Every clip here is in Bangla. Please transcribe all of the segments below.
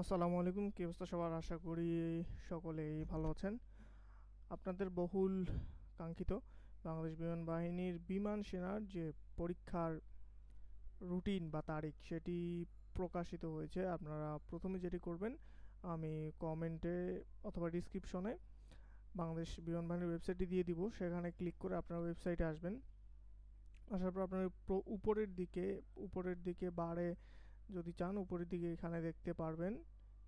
আসসালামু আলাইকুম। কি অবস্থা সবার? আশা করি সকলেই ভালো আছেন। আপনাদের বহুল কাঙ্ক্ষিত বাংলাদেশ বিমান বাহিনীর বিমান সেনার যে পরীক্ষার রুটিন বা তারিখ সেটি প্রকাশিত হয়েছে। আপনারা প্রথমে যেটি করবেন, আমি কমেন্টে অথবা ডিসক্রিপশনে বাংলাদেশ বিমান বাহিনীর ওয়েবসাইটটি দিয়ে দিব। সেখানে ক্লিক করে আপনারা ওয়েবসাইটে আসবেন। আসার পর আপনার উপরের দিকে উপরের দিকে বারে যদি চান, উপরের দিকে এখানে দেখতে পারবেন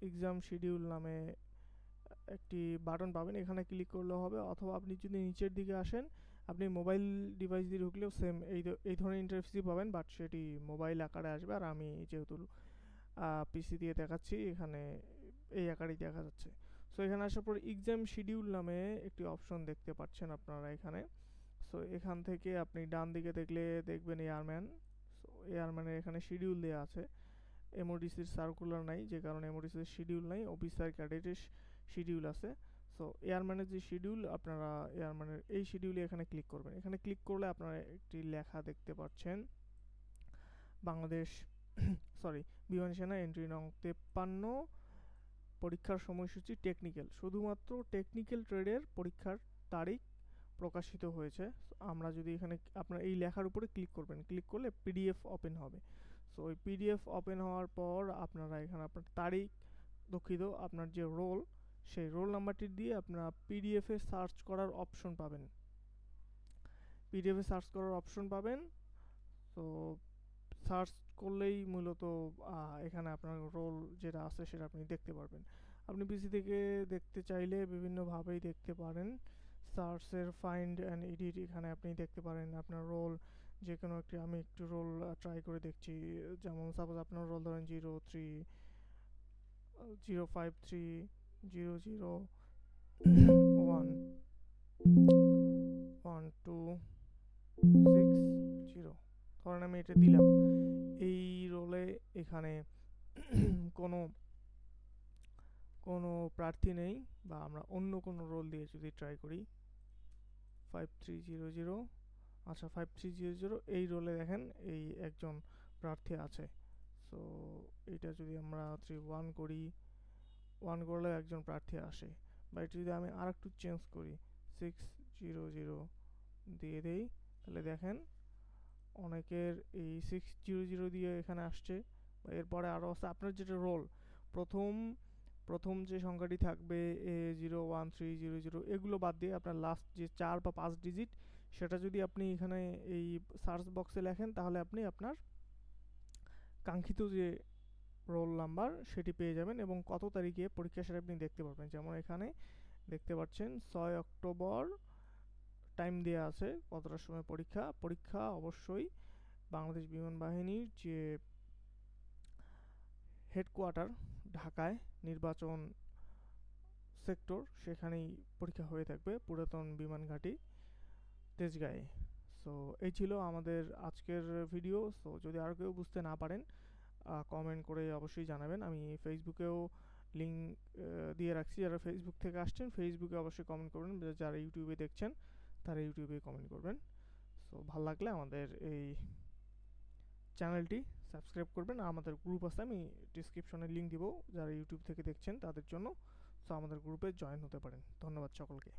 এক্সাম শিডিউল নামে একটি বাটন পাবেন। এখানে ক্লিক করলে হবে, অথবা আপনি যদি নিচের দিকে আসেন, আপনি মোবাইল ডিভাইস দিয়ে ঢুকলেও সেম এই এই ধরনের ইন্টারফেসই পাবেন বাট সেটি মোবাইল আকারে আসবে। আর আমি যেহেতু পিসি দিয়ে দেখাচ্ছি, এখানে এই আকারেই দেখা যাচ্ছে। সো এখানে আসার পর এক্সাম শিডিউল নামে একটি অপশন দেখতে পাচ্ছেন আপনারা এখানে। সো এখান থেকে আপনি ডান দিকে দেখলে দেখবেন এয়ারম্যান সো এয়ারম্যানের এখানে শিডিউল দেওয়া আছে। এমওডিসির সার্কুলার নাই, যে কারণে এমওডিসির শিডিউল নাই অফিসার ক্যাডেটের শিডিউল আছে। সো এয়ারম্যানের যে শিডিউল আপনারা এয়ারম্যানের এই শিডিউলে এখানে ক্লিক করবেন। এখানে ক্লিক করলে আপনারা একটি লেখা দেখতে পাচ্ছেন। বাংলাদেশ সরি বিমান সেনা এন্ট্রি নং তেপ্পান্ন, পরীক্ষার সময়সূচি টেকনিক্যাল শুধুমাত্র টেকনিক্যাল ট্রেডের পরীক্ষার তারিখ প্রকাশিত হয়েছে। আমরা যদি এখানে আপনার এই লেখার উপরে ক্লিক করবেন। ক্লিক করলে পিডিএফ ওপেন হবে। সো ওই পিডিএফ ওপেন হওয়ার পর আপনারা এখানে আপনার তারিখ, দুঃখিত, আপনার যে রোল সেই রোল নাম্বারটি দিয়ে আপনারা পিডিএফে সার্চ করার অপশন পাবেন। পিডিএফে সার্চ করার অপশন পাবেন। তো সার্চ করলেই মূলত এখানে আপনার রোল যেটা আছে সেটা আপনি দেখতে পারবেন। আপনি পিসি থেকে দেখতে চাইলে বিভিন্নভাবেই দেখতে পারেন। সার্চের ফাইন্ড অ্যান্ড এডিট এখানে আপনি দেখতে পারেন আপনার রোল যে কোনো একটি আমি একটু রোল ট্রাই করে দেখছি। যেমন সাপোজ আপনার রোল ধরেন zero three zero five three zero zero one one two six zero ধরেন আমি এটা দিলাম। এই রোলে এখানে কোনো কোনো প্রার্থী নেই বা আমরা অন্য কোনো রোল দিয়ে যদি ট্রাই করি ফাইভ থ্রি জিরো জিরো আচ্ছা ফাইভ থ্রি জিরো জিরো এই রোলে দেখেন এই একজন প্রার্থী আছে। সো এটা যদি আমরা থ্রি ওয়ান করি ওয়ান করলে একজন প্রার্থী আসে। বা এটা যদি আমি আর একটু চেঞ্জ করি সিক্স জিরো জিরো দিয়ে দেই, তাহলে দেখেন অনেকের এই সিক্স জিরো জিরো দিয়ে এখানে আসছে। বা এরপরে আরও আছে, আপনার যেটা রোল প্রথম প্রথম যে সংখ্যাটি থাকবে এ zero one three zero zero এগুলো বাদ দিয়ে আপনার লাস্ট যে চার বা পাঁচ ডিজিট সেটা যদি আপনি এখানে এই সার্চ বক্সে লেখেন, তাহলে আপনি আপনার কাঙ্ক্ষিত যে রোল নাম্বার সেটি পেয়ে যাবেন এবং কত তারিখে পরীক্ষা সেটা আপনি দেখতে পারবেন। যেমন এখানে দেখতে পাচ্ছেন ছয় অক্টোবর টাইম দেওয়া আছে কতটার সময় পরীক্ষা। পরীক্ষা অবশ্যই বাংলাদেশ বিমান বাহিনীর যে হেডকোয়ার্টার ঢাকায় নির্বাচন সেক্টর সেখানেই পরীক্ষা হয়ে থাকবে। পুরাতন বিমান ঘাঁটি। তেজগাঁয়ে সো এই ছিল আমাদের আজকের ভিডিও সো যদি আর কেউ বুঝতে না পারেন কমেন্ট করে অবশ্যই জানাবেন। আমি ফেসবুকেও লিঙ্ক দিয়ে রাখছি। যারা ফেসবুক থেকে আসছেন ফেসবুকে অবশ্যই কমেন্ট করবেন। যারা ইউটিউবে দেখছেন, তারা ইউটিউবে কমেন্ট করবেন। সো ভালো লাগলে আমাদের এই চ্যানেলটি সাবস্ক্রাইব করবেন। আমাদের গ্রুপ আছে, আমি ডিসক্রিপশনে লিঙ্ক দিব। যারা ইউটিউব থেকে দেখছেন, তাদের জন্য। সো আমাদের গ্রুপে জয়েন হতে পারেন। ধন্যবাদ সকলকে।